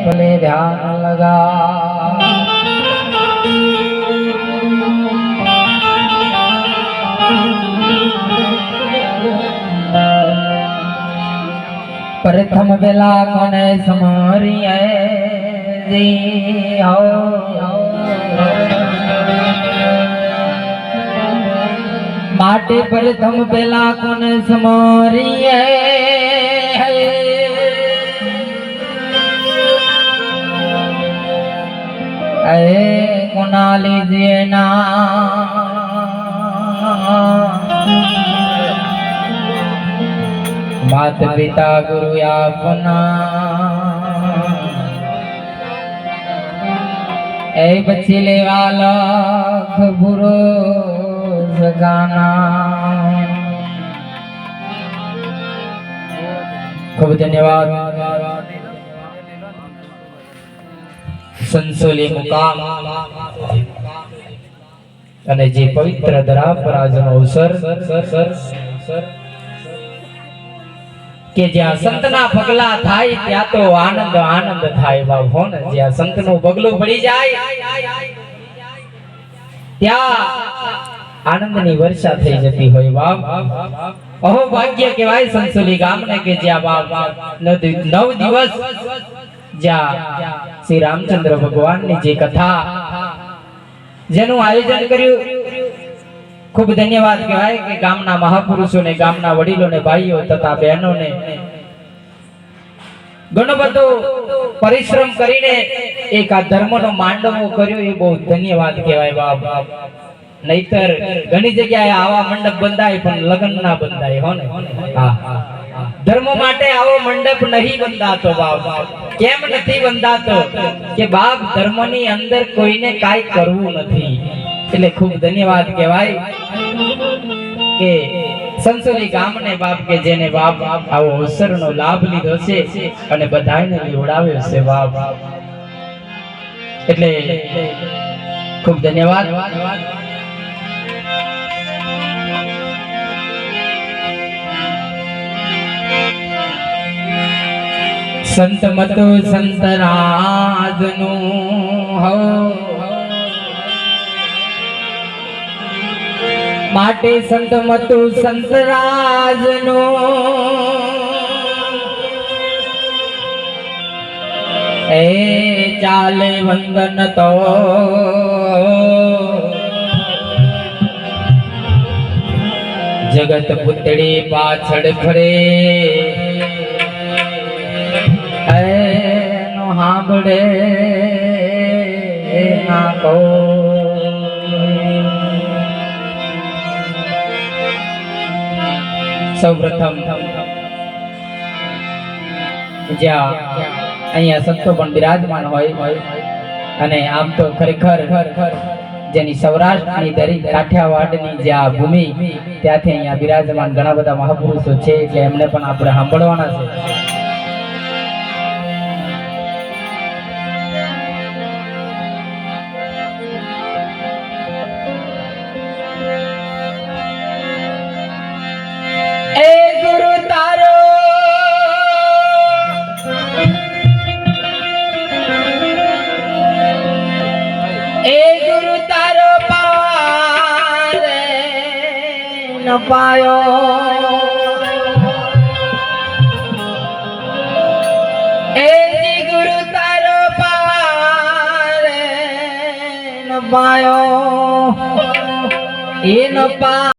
ભલે ધ્યાન લગા પ્રથમ વેલા કોને સમરીએ જી માટે પ્રથમ પેલા કોને સમરીએ એ કોના લીધે ના માત પિતા ગુરુ આપના. એ પછી લેવા લખ ગુરુ સગાના ખૂબ ધન્યવાદ. સંસોલી મુકામ. અને જે પવિત્ર ધરા અવસર કે જ્યાં સંતના પગલા થાય, ત્યાં તો આનંદ આનંદ થાય. હો ને, જ્યાં સંતનું પગલું પડી જાય, ત્યાં આનંદની વર્ષા થઈ જતી હોય. બાપ અહો ભાગ્ય કહેવાય સંસોલી ગામને કે જ્યાં બાપ નવ દિવસ જ્યાં શ્રી રામચંદ્ર ભગવાનની જે કથા. જેનું આયોજન કર્યું. ખૂબ ધન્યવાદ કહેવાય કે ગામના મહાપુરુષોને, ગામના વડીલોને, ભાઈઓ તથા બહેનોને ઘણો બધો પરિશ્રમ કરીને એક આ ધર્મનો માંડવો કર્યો એ બહુ ધન્યવાદ કહેવાય બાપ. નહીતર ઘણી જગ્યાએ આવા મંડપ બંધાય પણ લગ્ન ના બંધાય હો ને હા. ધર્મ માટે આવો મંડપ નહીં બંધાતો બાપ. કેમ નથી બંધાતો? કે બાપ ધર્મની અંદર કોઈને કાઈ કરવું નથી. એટલે ખૂબ ધન્યવાદ કહેવાય કે સંસોલી ગામને બાપ કે જેને બાપ આવો અવસરનો લાભ લીધો છે અને બધાને લીવડાવ્યો છે બાપ. એટલે ખૂબ ધન્યવાદ. સંત મતો સંત રાજનું હો. માટે સંત મતો સંત રાજનું એ ચાલે વંદન તો. જગત પુતળી પાછળ ખરે સાંભળે ના જ્યાં અહીંયા સંતો પણ બિરાજમાન હોય અને આમ તો ખરેખર જેની સૌરાષ્ટ્રની દરેક કાઠિયાવાડની જે આ ભૂમિ, ત્યાંથી અહીંયા બિરાજમાન ઘણા બધા મહાપુરુષો છે એટલે એમને પણ આપણે સાંભળવાના છે. ન પાયો પાયો એ ન પા